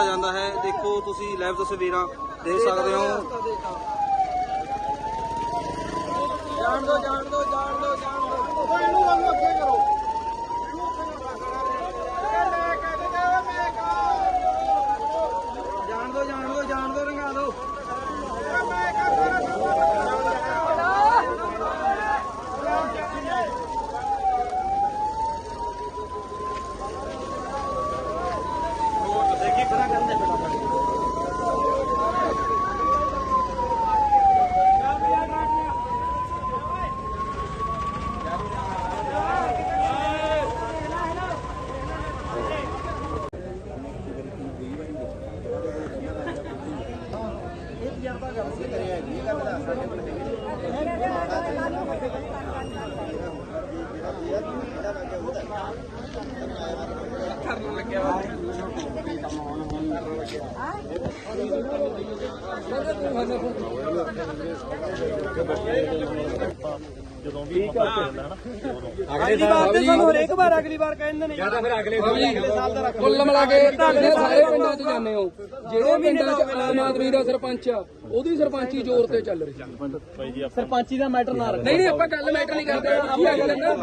ਦਿੱਤਾ ਜਾਂਦਾ ਹੈ। ਦੇਖੋ ਤੁਸੀਂ ਲਾਈਵ ਤਸਵੀਰਾਂ ਦੇਖ ਸਕਦੇ ਹੋ ਜਾਣ ਦੋ ਜਾਣ ਦੋ ਜਾਣ ਦੋ ਜਾਣ ਦੋ ਇਹਨੂੰ ਵਾਂਗੂ ਅੱਗੇ ਕਰੋ ਜਾਣ ਦੋ ਜਾਣ ਦੋ ਜਾਣ ਦੋ ਰੰਗਾ ਦੋ ਅਗਲੀ ਵਾਰ ਤੇ ਸਾਨੂੰ ਹਰੇਕ ਵਾਰ ਅਗਲੀ ਵਾਰ ਕਹਿੰਦੇ ਨੇ ਜਾਂ। ਤਾਂ ਫਿਰ ਅਗਲੇ ਸਾਲ ਦਾ ਰੱਖ ਕੁੱਲ ਮਿਲਾ ਕੇ ਤੁਹਾਡੇ ਸਾਰੇ ਪਿੰਡਾਂ 'ਚ ਜਾਂਦੇ ਹੋ। ਜਿਹੜੇ ਪਿੰਡਾਂ 'ਚ ਆਮ ਆਦਮੀ ਦਾ ਸਰਪੰਚ ਆ ਉਹਦੀ ਸਰਪੰਚੀ ਜ਼ੋਰ ਤੇ ਚੱਲ ਰਹੀ ਆ ਸਰਪੰਚੀ ਦਾ ਮੈਟਰ ਨਾ ਰੱਖ। ਨਹੀਂ ਨਹੀਂ ਆਪਾਂ ਗੱਲ ਮੈਟਰ ਨਹੀਂ ਕਰਦੇ ਆਪਾਂ ਗੱਲ ਨਾ?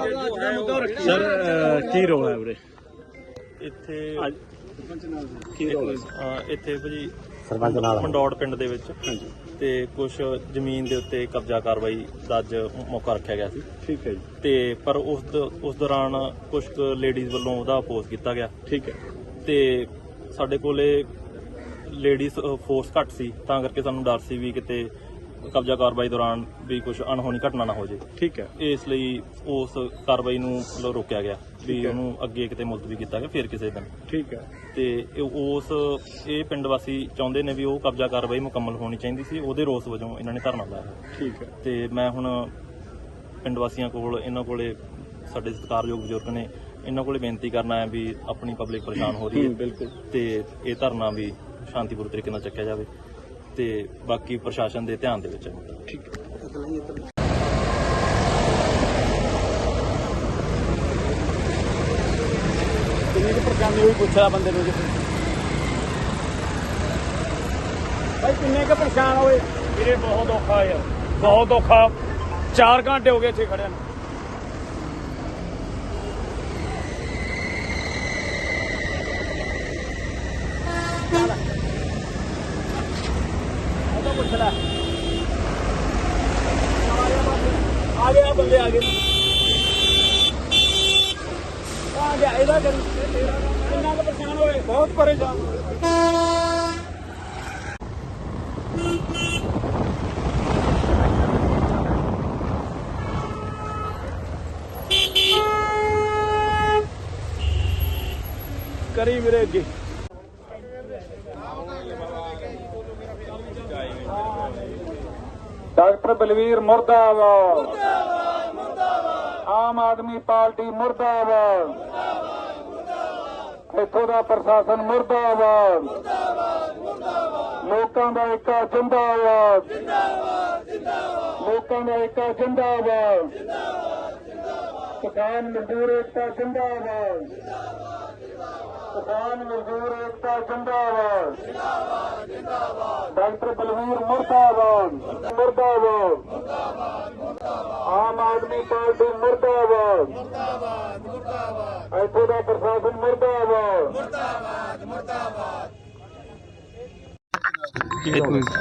ਸਰ ਕੀ ਰੋਲ ਹੈ ਵੀਰੇ? ਇੱਥੇ ਇੱਥੇ ਭਾਜੀ ਸਰਪੰਚ ਨਾਲ ਮੰਡੌੜ ਪਿੰਡ ਦੇ ਵਿੱਚ। ਤੇ ਕੁਝ ਜ਼ਮੀਨ ਦੇ ਉੱਤੇ ਕਬਜ਼ਾ ਕਾਰਵਾਈ ਦਾ ਅੱਜ ਮੌਕਾ ਰੱਖਿਆ ਗਿਆ ਸੀ। ਠੀਕ ਹੈ ਜੀ। ਤੇ ਪਰ ਉਸ ਦ- ਉਸ ਦੌਰਾਨ ਕੁਝ ਲੇਡੀਜ਼ ਵੱਲੋਂ ਉਹਦਾ ਅਪੋਜ਼ ਕੀਤਾ ਗਿਆ। ਠੀਕ ਹੈ। ਤੇ ਸਾਡੇ ਕੋਲੇ ਲੇਡੀਜ਼ ਫੋਰਸ ਘੱਟ ਸੀ। ਤਾਂ ਕਰਕੇ ਸਾਨੂੰ ਡਰ ਸੀ ਵੀ ਕਿਤੇ ਕਬਜ਼ਾ ਕਾਰਵਾਈ ਦੌਰਾਨ ਵੀ ਕੁਝ ਅਣਹੋਣੀ ਘਟਨਾ ਨਾ ਹੋ ਜੇ ਠੀਕ ਹੈ। ਇਸ ਲਈ ਉਸ ਕਾਰਵਾਈ ਨੂੰ ਮਤਲਬ ਰੋਕਿਆ ਗਿਆ ਵੀ ਉਹਨੂੰ ਅੱਗੇ ਕਿਤੇ ਮੁਲਤਵੀ ਕੀਤਾ ਗਿਆ ਫਿਰ ਕਿਸੇ ਦਿਨ। ਠੀਕ ਹੈ। ਤੇ ਇਹ ਉਸ ਇਹ ਪਿੰਡ ਵਾਸੀ ਚਾਹੁੰਦੇ ਨੇ ਵੀ ਉਹ ਕਬਜ਼ਾ ਕਾਰਵਾਈ ਮੁਕੰਮਲ ਹੋਣੀ ਚਾਹੀਦੀ ਸੀ ਉਹਦੇ ਰੋਸ ਵਜੋਂ ਇਹਨਾਂ ਨੇ ਧਰਨਾ ਲਾਇਆ। ਠੀਕ ਹੈ। ਤੇ ਮੈਂ ਹੁਣ ਪਿੰਡ ਵਾਸੀਆਂ ਕੋਲ ਇਹਨਾਂ ਕੋਲੇ ਸਾਡੇ ਸਤਿਕਾਰਯੋਗ ਬਜ਼ੁਰਗ ਨੇ ਇਹਨਾਂ ਕੋਲੇ ਬੇਨਤੀ ਕਰਨਾ ਹੈ ਵੀ ਆਪਣੀ ਪਬਲਿਕ ਪਰੇਸ਼ਾਨ ਹੋ ਰਹੀ ਹੈ ਬਿਲਕੁਲ। ਤੇ ਇਹ ਧਰਨਾ ਵੀ ਸ਼ਾਂਤੀਪੂਰਨ ਤਰੀਕੇ ਨਾਲ ਚੱਕਿਆ ਜਾਵੇ। ਤੇ ਬਾਕੀ ਪ੍ਰਸ਼ਾਸਨ ਦੇ ਧਿਆਨ ਦੇ ਵਿੱਚ ਹੈ। ਕਿੰਨੀ ਕੁ ਪਰੇਸ਼ਾਨੀ ਹੋਈ? ਪੁੱਛਿਆ ਬੰਦੇ ਨੂੰ ਜੀ ਭਾਈ ਕਿੰਨੇ ਕੁ ਪਰੇਸ਼ਾਨ ਹੋਏ? ਵੀਰੇ ਬਹੁਤ ਔਖਾ ਯਾਰ ਬਹੁਤ ਔਖਾ। 4 ਘੰਟੇ ਹੋ ਗਏ ਇੱਥੇ ਖੜਿਆਂ ਨੂੰ। ਉਹਦਾ ਪੁੱਛ ਲੈ ਆ ਗਏ ਆ ਬੰਦੇ ਆ ਗਏ ਆ ਗਿਆ ਇਹਦਾ ਕਰੀ ਕਿੰਨਾ ਕੁ ਪਰੇਸ਼ਾਨ ਹੋਏ ਬਹੁਤ ਪਰੇਸ਼ਾਨ ਕਰੀ ਵੀਰੇ ਅੱਗੇ ਡਾਕਟਰ ਬਲਵੀਰ ਮੁਰਦਾਬਾਦ ਆਮ ਆਦਮੀ ਪਾਰਟੀ ਮੁਰਦਾਬਾਦ ਇੱਥੋਂ ਦਾ ਪ੍ਰਸ਼ਾਸਨ ਮੁਰਦਾਬਾਦ ਲੋਕਾਂ ਦਾ ਏਕਾ ਜਿੰਦਾਬਾਦ। ਲੋਕਾਂ ਦਾ ਏਕਾ ਜਿੰਦਾਬਾਦ। ਕਿਸਾਨ ਮਜ਼ਦੂਰ ਏਕਤਾ ਜਿੰਦਾਬਾਦ। ਕਿਸਾਨ ਮਜ਼ਦੂਰ ਏਕਤਾ ਜਿੰਦਾਬਾਦ। ਡਾਕਟਰ ਬਲਵੀਰ ਮੁਰਦਾਬਾਦ। ਮੁਰਦਾਬਾਦ। ਆਮ ਆਦਮੀ ਪਾਰਟੀ ਮੁਰਦਾਬਾਦ। ਇੱਥੋਂ ਦਾ ਪ੍ਰਸ਼ਾਸਨ ਮੁਰਦਾਬਾਦ।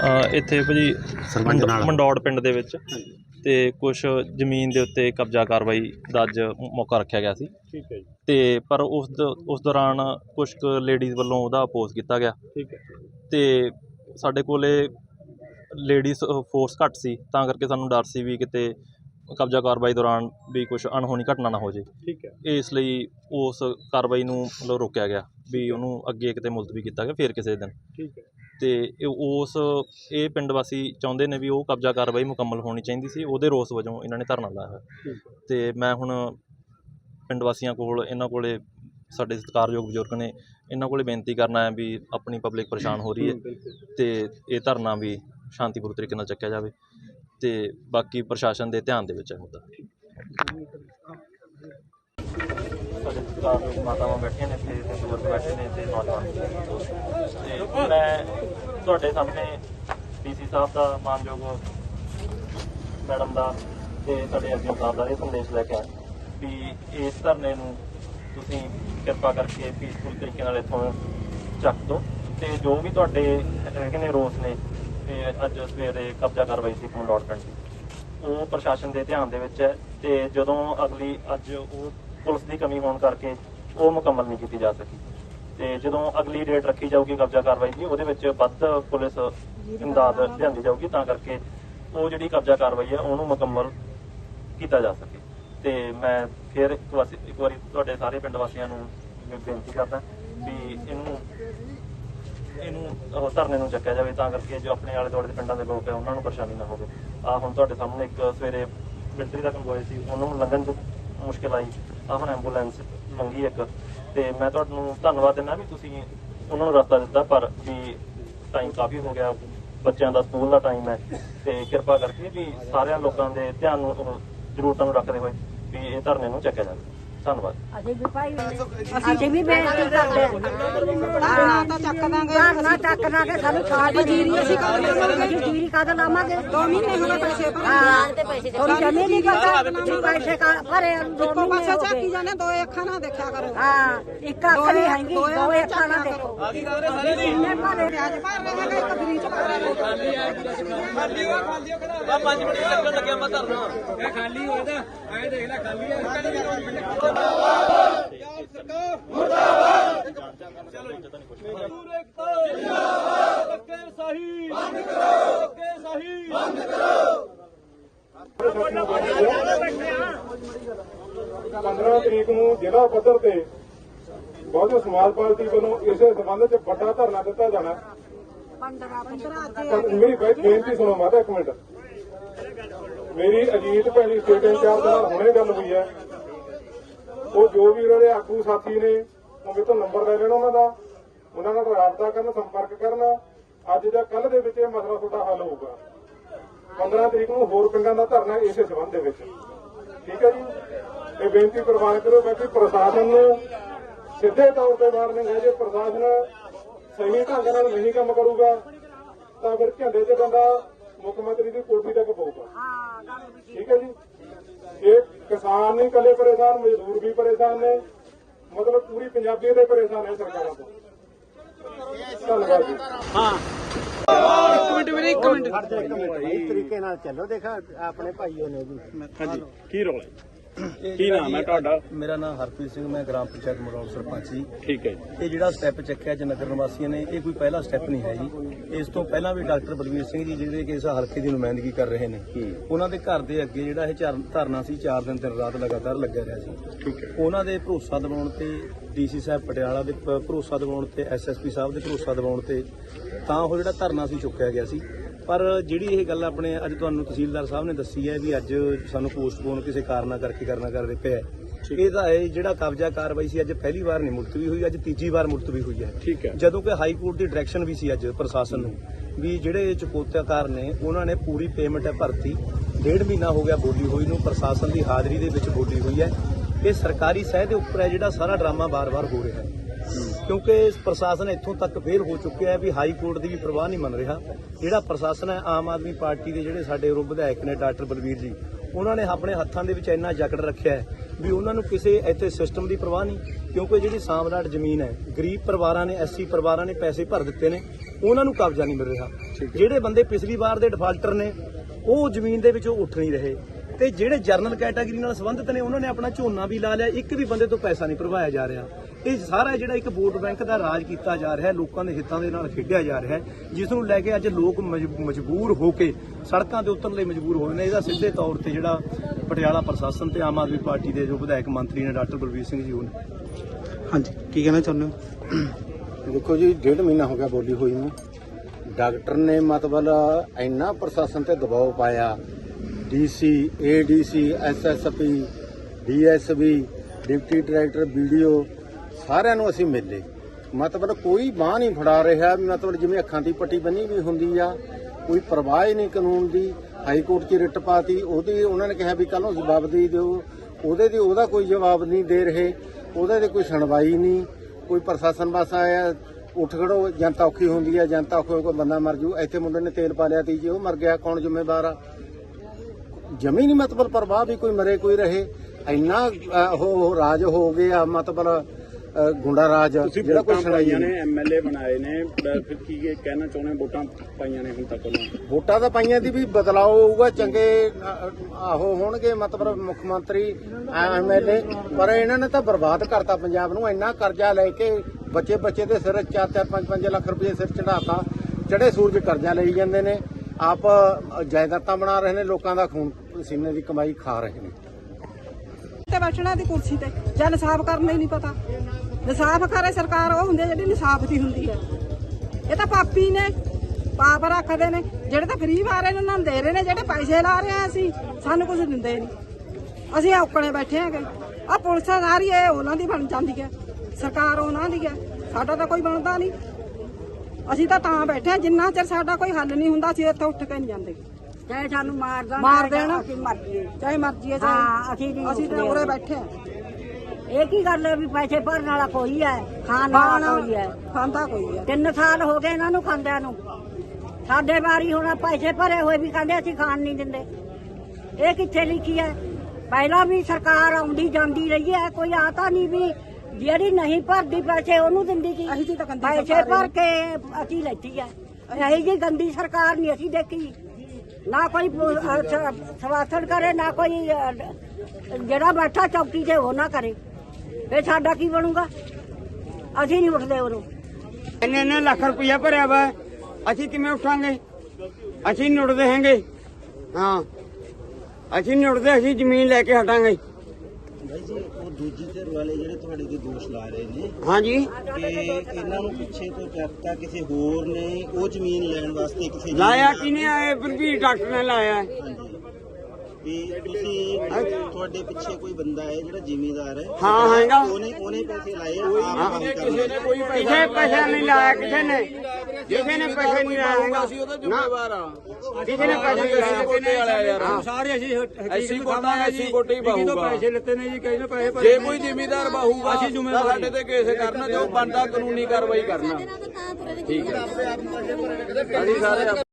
ਅਹ ਇੱਥੇ ਭਾਜੀ ਮੰਡੌੜ ਪਿੰਡ ਦੇ ਵਿੱਚ। ਤੇ ਕੁਝ ਜ਼ਮੀਨ ਦੇ ਉੱਤੇ ਕਬਜ਼ਾ ਕਾਰਵਾਈ ਦਾ ਅੱਜ ਮੌਕਾ ਰੱਖਿਆ ਗਿਆ ਸੀ। ਠੀਕ ਹੈ ਜੀ। ਤੇ ਪਰ ਉਸ ਦ- ਉਸ ਦੌਰਾਨ ਕੁਝ ਲੇਡੀਜ਼ ਵੱਲੋਂ ਉਹਦਾ ਅਪੋਜ਼ ਕੀਤਾ ਗਿਆ। ਠੀਕ ਹੈ। ਤੇ ਸਾਡੇ ਕੋਲੇ ਲੇਡੀਜ਼ ਫੋਰਸ ਘੱਟ ਸੀ ਤਾਂ ਕਰਕੇ ਸਾਨੂੰ ਡਰ ਸੀ ਵੀ ਕਿਤੇ ਕਬਜ਼ਾ ਕਾਰਵਾਈ ਦੌਰਾਨ ਵੀ ਕੁਝ ਅਣਹੋਣੀ ਘਟਨਾ ਨਾ ਹੋ ਜੇ। ਠੀਕ ਹੈ। ਇਸ ਲਈ ਉਸ ਕਾਰਵਾਈ ਨੂੰ ਮਤਲਬ ਰੋਕਿਆ ਗਿਆ ਵੀ ਉਹਨੂੰ ਅੱਗੇ ਕਿਤੇ ਮੁਲਤਵੀ ਕੀਤਾ ਗਿਆ ਫਿਰ ਕਿਸੇ ਦਿਨ। ਠੀਕ ਹੈ। ਤੇ ਇਹ ਉਸ ਇਹ ਪਿੰਡ ਵਾਸੀ ਚਾਹੁੰਦੇ ਨੇ ਵੀ ਉਹ ਕਬਜ਼ਾ ਕਾਰਵਾਈ ਮੁਕੰਮਲ ਹੋਣੀ ਚਾਹੀਦੀ ਸੀ ਉਹਦੇ ਰੋਸ ਵਜੋਂ ਇਹਨਾਂ ਨੇ ਧਰਨਾ ਲਾਇਆ ਹੋਇਆ। ਤੇ ਮੈਂ ਹੁਣ ਪਿੰਡ ਵਾਸੀਆਂ ਕੋਲ ਇਹਨਾਂ ਕੋਲੇ ਸਾਡੇ ਸਤਿਕਾਰਯੋਗ ਬਜ਼ੁਰਗ ਨੇ ਇਹਨਾਂ ਕੋਲੇ ਬੇਨਤੀ ਕਰਨਾ ਹੈ ਵੀ ਆਪਣੀ ਪਬਲਿਕ ਪਰੇਸ਼ਾਨ ਹੋ ਰਹੀ ਹੈ। ਤੇ ਇਹ ਧਰਨਾ ਵੀ ਸ਼ਾਂਤੀਪੂਰਨ ਤਰੀਕੇ ਨਾਲ ਚੱਕਿਆ ਜਾਵੇ ਤੇ ਬਾਕੀ ਪ੍ਰਸ਼ਾਸਨ ਦੇ ਧਿਆਨ ਦੇ ਵਿੱਚ ਹੈ ਮੁੱਦਾ। ਸਾਡੇ ਮਾਤਾਵਾਂ ਬੈਠੀਆਂ ਨੇ ਤੇ ਬਜ਼ੁਰਗ ਬੈਠੇ ਨੇ ਤੇ ਨੌਜਵਾਨ। ਤੇ ਮੈਂ ਤੁਹਾਡੇ ਸਾਹਮਣੇ ਡੀਸੀ ਸਾਹਿਬ ਦਾ ਮਾਨਯੋਗ ਮੈਡਮ ਦਾ ਤੇ ਸਾਡੇ ਐਸਡੀਓ ਸਾਹਿਬ ਦਾ ਇਹ ਸੰਦੇਸ਼ ਲੈ ਕੇ ਆਇਆ ਵੀ ਇਸ ਧਰਨੇ ਨੂੰ ਤੁਸੀਂ ਕਿਰਪਾ ਕਰਕੇ ਪੀਸਫੁਲ ਤਰੀਕੇ ਨਾਲ ਇੱਥੋਂ ਚੱਕ ਦੋ ਤੇ ਜੋ ਵੀ ਤੁਹਾਡੇ ਹੈਗੇ ਨੇ ਰੋਸ ਨੇ ਅੱਜ ਸਵੇਰੇ ਕਬਜ਼ਾ ਕਰਵਾਈ ਸੀ ਪੰਡੌੜ ਪਿੰਡ ਦੀ। ਉਹ ਪ੍ਰਸ਼ਾਸਨ ਦੇ ਧਿਆਨ ਦੇ ਵਿੱਚ ਹੈ, ਤੇ ਜਦੋਂ ਅਗਲੀ ਅੱਜ ਉਹ ਪੁਲਿਸ ਦੀ ਕਮੀ ਹੋਣ ਕਰਕੇ ਉਹ ਮੁਕੰਮਲ ਨਹੀਂ ਕੀਤੀ ਜਾ ਸਕੀ। ਤੇ ਜਦੋਂ ਅਗਲੀ ਡੇਟ ਰੱਖੀ ਜਾਊਗੀ, ਕਬਜ਼ਾ ਕਾਰਵਾਈ ਦੀ, ਉਹਦੇ ਵਿੱਚ ਵੱਧ ਪੁਲਿਸ ਇੰਦਾਦ ਲਿਆਂਦੀ ਜਾਊਗੀ, ਤਾਂ ਕਰਕੇ ਉਹ ਜਿਹੜੀ ਕਬਜ਼ਾ ਕਾਰਵਾਈ ਹੈ, ਉਹਨੂੰ ਮੁਕੰਮਲ ਕੀਤਾ ਜਾ ਸਕੇ। ਤੇ ਮੈਂ ਫਿਰ ਇੱਕ ਵਾਰੀ ਇੱਕ ਵਾਰੀ ਤੁਹਾਡੇ ਸਾਰੇ ਪਿੰਡ ਵਾਸੀਆਂ ਨੂੰ ਬੇਨਤੀ ਕਰਦਾ ਵੀ ਇਹਨੂੰ ਇਹਨੂੰ ਉਹ ਧਰਨੇ ਨੂੰ ਚੱਕਿਆ ਜਾਵੇ, ਤਾਂ ਕਰਕੇ ਜੋ ਆਪਣੇ ਆਲੇ ਦੁਆਲੇ ਦੇ ਪਿੰਡਾਂ ਦੇ ਲੋਕ ਹੈ ਉਹਨਾਂ ਨੂੰ ਪਰੇਸ਼ਾਨੀ ਨਾ ਹੋਵੇ। ਆ ਹੁਣ ਤੁਹਾਡੇ ਸਾਹਮਣੇ ਇੱਕ ਸਵੇਰੇ ਮਿਲਟਰੀ ਦਾ ਕੰਵੋਏ ਸੀ, ਉਹਨਾਂ ਨੂੰ ਲੰਘਣ 'ਚ ਮੁਸ਼ਕਿਲ ਆਈ। ਆ ਹੁਣ ਐਂਬੂਲੈਂਸ ਮੰਗੀ ਇੱਕ। ਤੇ ਮੈਂ ਤੁਹਾਨੂੰ ਧੰਨਵਾਦ ਦਿੰਦਾ ਵੀ ਤੁਸੀਂ ਉਹਨਾਂ ਨੂੰ ਰਸਤਾ ਦਿੱਤਾ, ਪਰ ਵੀ ਟਾਈਮ ਕਾਫੀ ਹੋ ਗਿਆ, ਬੱਚਿਆਂ ਦਾ ਸਕੂਲ ਦਾ ਟਾਈਮ ਹੈ। ਤੇ ਕਿਰਪਾ ਕਰਕੇ ਵੀ ਸਾਰਿਆਂ ਲੋਕਾਂ ਦੇ ਧਿਆਨ ਨੂੰ ਜ਼ਰੂਰਤਾਂ ਨੂੰ ਰੱਖਦੇ ਹੋਏ ਵੀ ਇਹ ਧਰਨੇ ਨੂੰ ਚੱਕਿਆ ਜਾਵੇ। ਧੰਨਵਾਦ। ਅਸੀਂ ਵੀ ਭਾਈ ਅਸੀਂ ਵੀ ਬੇਨਤੀ ਕਰਦੇ ਹਾਂ ਤਾਂ ਚੱਕ ਦਾਂਗੇ ਨਾ ਚੱਕ ਦਾਂਗੇ ਸਾਨੂੰ ਸਾਡੀ ਜੀਰੀ ਅਸੀਂ ਕਦ ਲਾਵਾਂਗੇ? ਜੀਰੀ ਕਦ ਲਾਵਾਂਗੇ? 2 ਮਹੀਨੇ ਹੋ ਗਏ ਪੈਸੇ ਭਰੇ। ਹਾਂ। ਤੇ ਪੈਸੇ ਦੇ ਤੁਹਾਨੂੰ ਜਮੇ ਨਹੀਂ ਪਤਾ? ਵੀ ਪੈਸੇ ਕਾ ਭਰੇ? ਦੋ ਪਾਸੇ ਚੱਕੀ ਜਾਂਦੇ ਦੋ ਅੱਖਾਂ ਨਾਲ ਦੇਖਿਆ ਕਰੋ। ਹਾਂ ਇੱਕ ਅੱਖ ਨਹੀਂ ਹੈਗੀ ਦੋ ਅੱਖਾਂ ਨਾਲ ਦੇਖੋ। ਆ ਕੀ ਕਰ ਰਹੇ ਸਾਰੇ ਜੀ ਇੰਨੇ ਭਰੇ ਵਿਆਜ ਭਰ ਰਹੇ ਹੈਗੇ ਇੱਕ ਫਰੀ ਚ ਭਰ ਰਹੇ ਖਾਲੀ ਆ ਖਾਲੀ ਆ ਖਾਲੀ ਆ ਆ 5 ਮਿੰਟ ਲੱਗਣ ਲੱਗਿਆ ਮੈਂ ਧਰਨਾ। ਇਹ ਖਾਲੀ ਹੋਇਆ ਐ ਦੇਖ ਲੈ ਖਾਲੀ ਆ। ਪੰਦਰਾਂ ਤਰੀਕ ਨੂੰ ਜ਼ਿਲ੍ਹਾ ਪੱਧਰ ਤੇ ਬਹੁਜਨ ਸਮਾਜ ਪਾਰਟੀ ਵੱਲੋਂ ਇਸੇ ਸੰਬੰਧ ਵਿੱਚ ਵੱਡਾ ਧਰਨਾ ਦਿੱਤਾ ਜਾਣਾ ਹੈ। 15 15 ਤਾਂ ਮੇਰੀ ਬੇਨਤੀ ਸੁਣੋ ਮਾਤਾ ਇੱਕ ਮਿੰਟ ਮੇਰੀ ਅਜੀਤ ਭੈਣੀ ਸਟੇਟ ਇੰਚਾਰਜ ਨਾਲ ਹੁਣੇ ਗੱਲ ਹੋਈ ਹੈ ਉਹ ਜੋ ਵੀ ਉਹਨਾਂ ਦੇ ਆਗੂ ਸਾਥੀ ਨੇ ਉਹ ਮੇਰੇ ਤੋਂ ਨੰਬਰ ਲੈ ਲੈਣਾ ਉਹਨਾਂ ਦਾ। ਉਹਨਾਂ ਨਾਲ ਰਾਬਤਾ ਕਰਨ ਸੰਪਰਕ ਕਰਨ। ਅੱਜ ਜਾਂ ਕੱਲ ਦੇ ਵਿੱਚ ਇਹ ਮਸਲਾ ਤੁਹਾਡਾ ਹੱਲ ਹੋਊਗਾ। 15 ਤਰੀਕ ਨੂੰ ਹੋਰ ਪਿੰਡਾਂ ਦਾ ਧਰਨਾ ਇਸੇ ਸੰਬੰਧ ਦੇ ਵਿੱਚ। ਠੀਕ ਹੈ ਜੀ? ਇਹ ਬੇਨਤੀ ਪ੍ਰਵਾਨ ਕਰੋ ਬਾਕੀ ਪ੍ਰਸ਼ਾਸਨ ਨੂੰ ਸਿੱਧੇ ਤੌਰ ਤੇ ਵਾਰਨਿੰਗ ਹੈ ਜੇ ਪ੍ਰਸ਼ਾਸਨ ਸਹੀ ਢੰਗ ਨਾਲ ਨਹੀਂ ਕੰਮ ਕਰੂਗਾ ਤਾਂ ਫਿਰ ਝੰਡੇ 'ਚ ਬੰਦਾ ਮੁੱਖ ਮੰਤਰੀ ਦੀ ਕੋਠੀ ਤੱਕ ਪਊਗਾ ਠੀਕ ਹੈ ਜੀ? ਕਿਸਾਨ ਨਹੀਂ ਇਕੱਲੇ ਪਰੇਸ਼ਾਨ ਮਜ਼ਦੂਰ ਵੀ ਪਰੇਸ਼ਾਨ ਨੇ। ਮਤਲਬ ਪੂਰੀ ਪੰਜਾਬੀ ਦੇ ਪਰੇਸ਼ਾਨ ਹੈ ਸਰਕਾਰਾਂ ਤੋਂ। ਧੰਨਵਾਦ ਜੀ। ਸਹੀ ਤਰੀਕੇ ਨਾਲ ਚੱਲੋ ਦੇਖਾ ਆਪਣੇ ਭਾਈਓ ਨੇ ਜੀ। ਹਾਂਜੀ ਕੀ ਰੋਲ ਹੈ? ਕੀ ਨਾਮ ਹੈ ਤੁਹਾਡਾ? ਮੇਰਾ ਨਾਮ ਹਰਪ੍ਰੀਤ ਸਿੰਘ ਮੈਂ ਗ੍ਰਾਮ ਪੰਚਾਇਤ ਮਰੌਲ ਸਰਪੰਚ ਜੀ। ਠੀਕ ਹੈ ਜੀ। ਇਹ ਜਿਹੜਾ ਸਟੈਪ ਚੱਕਿਆ ਅੱਜ ਨਗਰ ਨਿਵਾਸੀਆਂ ਨੇ ਇਹ ਕੋਈ ਪਹਿਲਾ ਸਟੈਪ ਨਹੀਂ ਹੈ ਜੀ। ਇਸ ਤੋਂ ਪਹਿਲਾਂ ਵੀ ਡਾਕਟਰ ਬਲਵੀਰ ਸਿੰਘ ਜੀ ਜਿਹੜੇ ਕਿ ਇਸ ਹਲਕੇ ਦੀ ਨੁਮਾਇੰਦਗੀ ਕਰ ਰਹੇ ਨੇ। ਉਹਨਾਂ ਦੇ ਘਰ ਦੇ ਅੱਗੇ ਜਿਹੜਾ ਇਹ ਚਾਰ- ਧਰਨਾ ਸੀ 4 ਦਿਨ ਦਿਨ ਰਾਤ ਲਗਾਤਾਰ ਲੱਗਿਆ ਰਿਹਾ ਸੀ। ਠੀਕ ਹੈ। ਉਹਨਾਂ ਦੇ ਭਰੋਸਾ ਦਿਵਾਉਣ ਤੇ ਡੀਸੀ ਸਾਹਿਬ ਪਟਿਆਲਾ ਦੇ ਭਰੋਸਾ ਦਿਵਾਉਣ ਤੇ ਐਸਐਸਪੀ ਸਾਹਿਬ ਦੇ ਭਰੋਸਾ ਦਿਵਾਉਣ ਤੇ ਤਾਂ ਉਹ ਜਿਹੜਾ ਧਰਨਾ ਸੀ ਚੁੱਕਿਆ ਗਿਆ ਸੀ। ਪਰ ਜਿਹੜੀ ਇਹ ਗੱਲ ਆਪਣੇ ਅੱਜ ਤੁਹਾਨੂੰ ਤਹਿਸੀਲਦਾਰ ਸਾਹਿਬ ਨੇ ਦੱਸੀ ਹੈ ਵੀ ਅੱਜ ਸਾਨੂੰ ਪੋਸਟਪੋਨ ਕਿਸੇ ਕਾਰਨਾਂ ਕਰਕੇ ਕਰਨਾ ਕਰ ਪਿਆ ਹੈ। ਇਹ ਤਾਂ ਇਹ ਜਿਹੜਾ ਕਬਜ਼ਾ ਕਾਰਵਾਈ ਸੀ ਅੱਜ ਪਹਿਲੀ ਵਾਰ ਨਹੀਂ ਮੁਲਤਵੀ ਹੋਈ ਅੱਜ ਤੀਜੀ ਵਾਰ ਮੁਲਤਵੀ ਹੋਈ ਹੈ। ਠੀਕ ਹੈ। ਜਦੋਂ ਕਿ ਹਾਈ ਕੋਰਟ ਦੀ ਡਾਇਰੈਕਸ਼ਨ ਵੀ ਸੀ ਅੱਜ ਪ੍ਰਸ਼ਾਸਨ ਨੂੰ ਵੀ ਜਿਹੜੇ ਚੁਕੌਤਿਆਕਾਰ ਨੇ ਉਹਨਾਂ ਨੇ ਪੂਰੀ ਪੇਮੈਂਟ ਹੈ ਭਰਤੀ ਡੇਢ ਮਹੀਨਾ ਹੋ ਗਿਆ ਬੋਲੀ ਹੋਈ ਨੂੰ ਪ੍ਰਸ਼ਾਸਨ ਦੀ ਹਾਜ਼ਰੀ ਦੇ ਵਿੱਚ ਬੋਲੀ ਹੋਈ ਹੈ। ਇਹ ਸਰਕਾਰੀ ਸਹਿ ਦੇ ਉੱਪਰ ਹੈ ਜਿਹੜਾ ਸਾਰਾ ਡਰਾਮਾ ਬਾਰ-ਬਾਰ ਹੋ ਰਿਹਾ ਹੈ। ਕਿਉਂਕਿ ਪ੍ਰਸ਼ਾਸਨ ਇੱਥੋਂ ਤੱਕ ਫੇਲ ਹੋ ਚੁੱਕਿਆ ਹੈ ਵੀ ਹਾਈ ਕੋਰਟ ਦੀ ਵੀ ਪ੍ਰਵਾਹ ਨਹੀਂ ਮੰਨ ਰਿਹਾ। ਜਿਹੜਾ ਪ੍ਰਸ਼ਾਸਨ ਹੈ ਆਮ ਆਦਮੀ ਪਾਰਟੀ ਦੇ ਜਿਹੜੇ ਸਾਡੇ ਉਰੋਂ ਵਿਧਾਇਕ ਨੇ ਡਾਕਟਰ ਬਲਵੀਰ ਜੀ ਉਹਨਾਂ ਨੇ ਆਪਣੇ ਹੱਥਾਂ ਦੇ ਵਿੱਚ ਇੰਨਾ ਜਕੜ ਰੱਖਿਆ ਹੈ ਵੀ ਉਹਨਾਂ ਨੂੰ ਕਿਸੇ ਇੱਥੇ ਸਿਸਟਮ ਦੀ ਪ੍ਰਵਾਹ ਨਹੀਂ। ਕਿਉਂਕਿ ਜਿਹੜੀ ਸਾਮਰਾਟ ਜ਼ਮੀਨ ਹੈ ਗਰੀਬ ਪਰਿਵਾਰਾਂ ਨੇ ਐਸਸੀ ਪਰਿਵਾਰਾਂ ਨੇ ਪੈਸੇ ਭਰ ਦਿੱਤੇ ਨੇ ਉਹਨਾਂ ਨੂੰ ਕਬਜ਼ਾ ਨਹੀਂ ਮਿਲ ਰਿਹਾ। ਜਿਹੜੇ ਬੰਦੇ ਪਿਛਲੀ ਵਾਰ ਦੇ ਡਿਫਾਲਟਰ ਨੇ ਉਹ ਜ਼ਮੀਨ ਦੇ ਵਿੱਚੋਂ ਉੱਠ ਨਹੀਂ ਰਹੇ। ਤੇ ਜਿਹੜੇ ਜਰਨਲ ਕੈਟਾਗਰੀ ਨਾਲ ਸੰਬੰਧਿਤ ਨੇ ਉਹਨਾਂ ਨੇ ਆਪਣਾ ਝੋਨਾ ਵੀ ਲਾ ਲਿਆ ਇੱਕ ਵੀ ਬੰਦੇ ਤੋਂ ਪੈਸਾ ਨਹੀਂ ਭਰਵਾਇਆ ਜਾ ਰਿਹਾ। ਇਹ ਸਾਰਾ ਜਿਹੜਾ ਇੱਕ ਵੋਟ ਬੈਂਕ ਦਾ ਰਾਜ ਕੀਤਾ ਜਾ ਰਿਹਾ ਹੈ ਲੋਕਾਂ ਦੇ ਹਿੱਤਾਂ ਦੇ ਨਾਲ ਖੇਡਿਆ ਜਾ ਰਿਹਾ ਹੈ ਜਿਸ ਨੂੰ ਲੈ ਕੇ ਅੱਜ ਲੋਕ ਮਜ- ਮਜਬੂਰ ਹੋ ਕੇ ਸੜਕਾਂ ਤੇ ਉਤਰਨ ਲਈ ਮਜਬੂਰ ਹੋਏ ਨੇ। ਇਹਦਾ ਸਿੱਧੇ ਤੌਰ ਤੇ ਜਿਹੜਾ ਪਟਿਆਲਾ ਪ੍ਰਸ਼ਾਸਨ ਤੇ ਆਮ ਆਦਮੀ ਪਾਰਟੀ ਦੇ ਜੋ ਵਿਧਾਇਕ ਮੰਤਰੀ ਨੇ ਡਾਕਟਰ ਬਲਵੀਰ ਸਿੰਘ ਜੀ ਉਹ ਨੇ। ਹਾਂਜੀ ਕੀ ਕਹਿਣਾ ਚਾਹੁੰਦੇ ਹੋ? ਦੇਖੋ ਜੀ ਡੇਢ ਮਹੀਨਾ ਹੋ ਗਿਆ ਬੋਲੀ ਹੋਈ ਨੂੰ। ਡਾਕਟਰ ਨੇ ਮਤਲਬ ਇੰਨਾ ਪ੍ਰਸ਼ਾਸਨ ਤੇ ਦਬਾਅ ਪਾਇਆ DC, ADC, SSP, DSB, deputy director video ਸਾਰਿਆਂ ਨੂੰ ਅਸੀਂ ਮਿਲੇ। ਮਤਲਬ ਕੋਈ ਬਾਹ ਨਹੀਂ ਫੜਾ ਰਿਹਾ ਵੀ ਮਤਲਬ ਜਿਵੇਂ ਅੱਖਾਂ ਦੀ ਪੱਟੀ ਬੰਨੀ ਵੀ ਹੁੰਦੀ ਆ, ਕੋਈ ਪਰਵਾਹ ਹੀ ਨਹੀਂ ਕਾਨੂੰਨ ਦੀ। ਹਾਈ ਕੋਰਟ 'ਚ ਰਿਟ ਪਾਤੀ, ਉਹਦੀ ਉਹਨਾਂ ਨੇ ਕਿਹਾ ਵੀ ਕੱਲ ਨੂੰ ਜਵਾਬ ਦਿਓ। ਉਹਦੇ ਦੀ ਉਹਦਾ ਕੋਈ ਜਵਾਬ ਨਹੀਂ ਦੇ ਰਹੇ, ਉਹਦੇ ਤੇ ਕੋਈ ਸੁਣਵਾਈ ਨਹੀਂ। ਕੋਈ ਪ੍ਰਸ਼ਾਸਨ ਬਸ ਆਇਆ, ਉੱਠ ਖੜੋ, ਜਨਤਾ ਔਖੀ ਹੁੰਦੀ ਹੈ ਜਨਤਾ ਔਖੀ ਹੋ ਕੋਈ ਬੰਦਾ ਮਰ ਜੂ। ਇੱਥੇ ਮੁੰਡੇ ਨੇ ਤੇਲ ਪਾ ਲਿਆ ਤੀ ਜੀ ਉਹ ਮਰ ਗਿਆ, ਕੌਣ ਜ਼ਿੰਮੇਵਾਰ ਆ? ਜਮੀ ਨਹੀਂ ਮਤਲਬ ਪਰਵਾਹ ਵੀ ਕੋਈ ਮਰੇ ਕੋਈ ਰਹੇ। ਇੰਨਾ ਉਹ ਰਾਜ ਹੋ ਗਿਆ ਮਤਲਬ ਗੁੰਡਾ ਰਾਜ ਜਿਹੜਾ ਕੋਈ ਸੁਣਾਈ ਨਹੀਂ। ਐਮਐਲਏ ਬਣਾਏ ਨੇ ਫਿਰ ਕੀ ਕਹਿਣਾ ਚਾਹੁੰਦੇ ਵੋਟਾਂ ਪਾਈਆਂ ਨੇ ਹੁਣ ਤੱਕ ਉਹਨਾਂ ਵੋਟਾਂ ਤਾਂ ਪਾਈਆਂ ਦੀ ਵੀ ਬਦਲਾਅ ਹੋਊਗਾ ਚੰਗੇ ਆਹੋ ਹੋਣਗੇ ਮਤਲਬ ਮੁੱਖ ਮੰਤਰੀ ਐਮਐਲਏ ਪਰ ਇਹਨਾਂ ਨੇ ਤਾਂ ਬਰਬਾਦ ਕਰਤਾ ਪੰਜਾਬ ਨੂੰ ਇੰਨਾ ਕਰਜ਼ਾ ਲੈ ਕੇ ਬੱਚੇ ਬੱਚੇ ਦੇ ਸਿਰ 4-4 5-5 ਲੱਖ ਰੁਪਏ ਸਿਰ ਚੜਾਤਾ ਚੜੇ ਸੂਰਜ ਕਰਜ਼ਾ ਲਈ ਜਾਂਦੇ ਨੇ। ਆਪ ਜਾਇਦਾਦਾਂ ਬਣਾ ਰਹੇ ਨੇ, ਲੋਕਾਂ ਦਾ ਖੂਨ ਪਸੀਨੇ ਦੀ ਕਮਾਈ ਖਾ ਰਹੇ ਨੇ। ਤੇ ਬੈਠਣਾ ਦੀ ਕੁਰਸੀ ਤੇ। ਜਾਂ ਇਨਸਾਫ ਕਰਨਾ ਹੀ ਨਹੀਂ ਪਤਾ। ਇਨਸਾਫ ਕਰੇ ਸਰਕਾਰ, ਉਹ ਹੁੰਦੀ ਜਿਹੜੀ ਇਨਸਾਫ ਦੀ ਹੁੰਦੀ ਹੈ ਇਹ ਤਾਂ ਪਾਪੀ ਨੇ, ਪਾਪ ਰੱਖਦੇ ਨੇ। ਜਿਹੜੇ ਤਾਂ ਗਰੀਬ ਆ ਰਹੇ ਨੇ, ਉਹਨਾਂ ਨੂੰ ਦੇ ਰਹੇ ਨੇ। ਜਿਹੜੇ ਪੈਸੇ ਲਾ ਰਹੇ ਆ ਅਸੀਂ, ਸਾਨੂੰ ਕੁਝ ਦਿੰਦੇ ਨਹੀਂ। ਅਸੀਂ ਔਕਣੇ ਬੈਠੇ ਆਂਗੇ ਆ ਪੁਲਿਸ ਸਾਰੀ, ਇਹ ਉਹਨਾਂ ਦੀ ਬਣ ਜਾਂਦੀ ਹੈ ਸਰਕਾਰ ਉਹਨਾਂ ਦੀ ਹੈ ਸਾਡਾ ਤਾਂ ਕੋਈ ਬਣਦਾ ਨਹੀਂ। ਅਸੀਂ ਤਾਂ ਤਾਂ ਬੈਠੇ ਆ ਜਿੰਨਾ ਚਿਰ ਸਾਡਾ ਕੋਈ ਹੱਲ ਨਹੀਂ ਹੁੰਦਾ ਅਸੀਂ ਇੱਥੇ ਉੱਠ ਕੇ ਨਹੀਂ ਜਾਂਦੇ। ਚਾਹੇ ਸਾਨੂੰ ਮਾਰ ਦੇਣ ਮਾਰ ਦੇਣ। ਅਸੀਂ ਮਰ ਜਾਈਏ। ਚਾਹੇ ਮਰਜ਼ੀ ਹੈ ਹਾਂ, ਅਸੀਂ ਨਹੀਂ ਅਸੀਂ ਤਾਂ ਉਰੇ ਬੈਠੇ ਆ ਇਹ ਕੀ ਗੱਲ ਹੈ ਵੀ ਪੈਸੇ ਭਰਨ ਵਾਲਾ ਕੋਈ ਹੈ? ਖਾਣ ਵਾਲਾ ਕੋਈ ਹੈ? ਖਾਂਦਾ ਕੋਈ ਹੈ। ਤਿੰਨ ਸਾਲ ਹੋ ਗਏ ਇਹਨਾਂ ਨੂੰ ਖਾਂਦਿਆਂ ਨੂੰ। ਸਾਡੇ ਵਾਰੀ ਹੁਣ ਪੈਸੇ ਭਰੇ ਹੋਏ ਵੀ ਕਹਿੰਦੇ ਅਸੀਂ ਖਾਣ ਨਹੀਂ ਦਿੰਦੇ। ਇਹ ਕਿੱਥੇ ਲਿਖੀ ਹੈ? ਪਹਿਲਾਂ ਵੀ ਸਰਕਾਰ ਆਉਂਦੀ ਜਾਂਦੀ ਰਹੀ ਹੈ ਕੋਈ ਆਤਾ ਨਹੀਂ ਵੀ ਜਿਹੜੀ ਨਹੀਂ ਭਰਦੀ ਪੈਸੇ ਉਹਨੂੰ ਦਿੰਦੀ ਸੀ ਇਹੀ ਜਿਹੀ ਤਾਂ ਗੰਦੀ ਪੈਸੇ ਸਰਕਾਰ ਭਰ ਕੇ ਅਸੀਂ ਲੈਤੀ ਹੈ ਇਹੀ ਜੀ ਗੰਦੀ ਸਰਕਾਰ ਨਹੀਂ ਅਸੀਂ ਦੇਖੀ। ਨਾ ਕੋਈ ਸਵਾਸਣ ਕਰੇ ਨਾ ਕੋਈ ਜਿਹੜਾ ਬੈਠਾ ਚੌਕੀ ਤੇ ਉਹ ਨਾ ਕਰੇ। ਫੇ ਸਾਡਾ ਕੀ ਬਣੂਗਾ? ਅਸੀਂ ਨਹੀਂ ਉੱਠਦੇ ਉਰੋਂ ਇੰਨੇ ਇੰਨੇ ਲੱਖ ਰੁਪਇਆ ਭਰਿਆ ਵਾ। ਅਸੀਂ ਕਿਵੇਂ ਉੱਠਾਂਗੇ? ਅਸੀਂ ਨਹੀਂ ਉੱਠਦੇ ਹੈਗੇ। ਹਾਂ। ਅਸੀਂ ਨਹੀਂ ਉੱਠਦੇ ਅਸੀਂ ਜ਼ਮੀਨ ਲੈ ਕੇ ਹਟਾਂਗੇ। ਦੂਜੀ ਧਿਰ ਵਾਲੇ ਜਿਹੜੇ ਤੁਹਾਡੇ ਤੇ ਦੋਸ਼ ਲਾ ਰਹੇ ਨੇ ਹਾਂਜੀ। ਕਿ ਇਹਨਾਂ ਨੂੰ ਪਿੱਛੇ ਤੋਂ ਚੱਕਤਾ ਕਿਸੇ ਹੋਰ ਨੇ ਉਹ ਜ਼ਮੀਨ ਲੈਣ ਵਾਸਤੇ ਕਿਸੇ ਲਾਇਆ ਕਿਨੇ ਆਏ? ਬਲਬੀਰ ਡਾਕਟਰ ਨੇ ਲਾਇਆ। ਵੀ ਤੁਸੀਂ ਤੁਹਾਡੇ ਪਿੱਛੇ ਕੋਈ ਬੰਦਾ ਹੈ ਜਿਹੜਾ ਜ਼ਿਮੀਂਦਾਰ ਹੈ? ਹਾਂ ਹੈਗਾ ਉਹਨੇ ਉਹਨੇ ਪੈਸੇ ਲਾਏ ਆ, ਆਪ ਕੰਮ ਕਿਸੇ ਨੇ ਕੋਈ ਕਿਸੇ ਪੈਸਾ ਨਹੀਂ ਲਾਇਆ ਕਿਸੇ ਨੇ ਕਿਸੇ ਨੇ ਪੈਸੇ ਨਹੀਂ ਲਾਇਆ। ਹੈਗਾ ਅਸੀਂ ਉਹਦਾ ਜ਼ਿੰਮੇਵਾਰ ਆ। ਕਿਸੇ ਨੇ ਪੈਸੇ ਨਹੀਂ ਲਾਇਆ ਕੋਟੇ ਵਾਲਾ ਯਾਰ। ਸਾਰੇ ਅਸੀਂ ਐਸੀ ਕੋਟਾ ਐਸੀ ਕੋਟੇ ਹੀ ਕਿਹਦੋਂ ਬਾਹੂਗਾ ਪੈਸੇ ਲਿੱਤੇ ਨੇ ਜੀ ਕਿਸੇ ਨੇ ਪੈਸੇ ਜੇ ਕੋਈ ਜ਼ਿਮੀਦਾਰ ਬਾਹੂਗਾ ਅਸੀਂ ਜ਼ਿੰਮੇਵਾਰ ਸਾਡੇ ਤੇ ਕੇਸ ਕਰਨਾ ਤੇ ਉਹ ਬੰਦਾ ਕਾਨੂੰਨੀ ਕਾਰਵਾਈ ਕਰਨਾ। ਠੀਕ ਹੈ। ਅਸੀਂ ਸਾਰੇ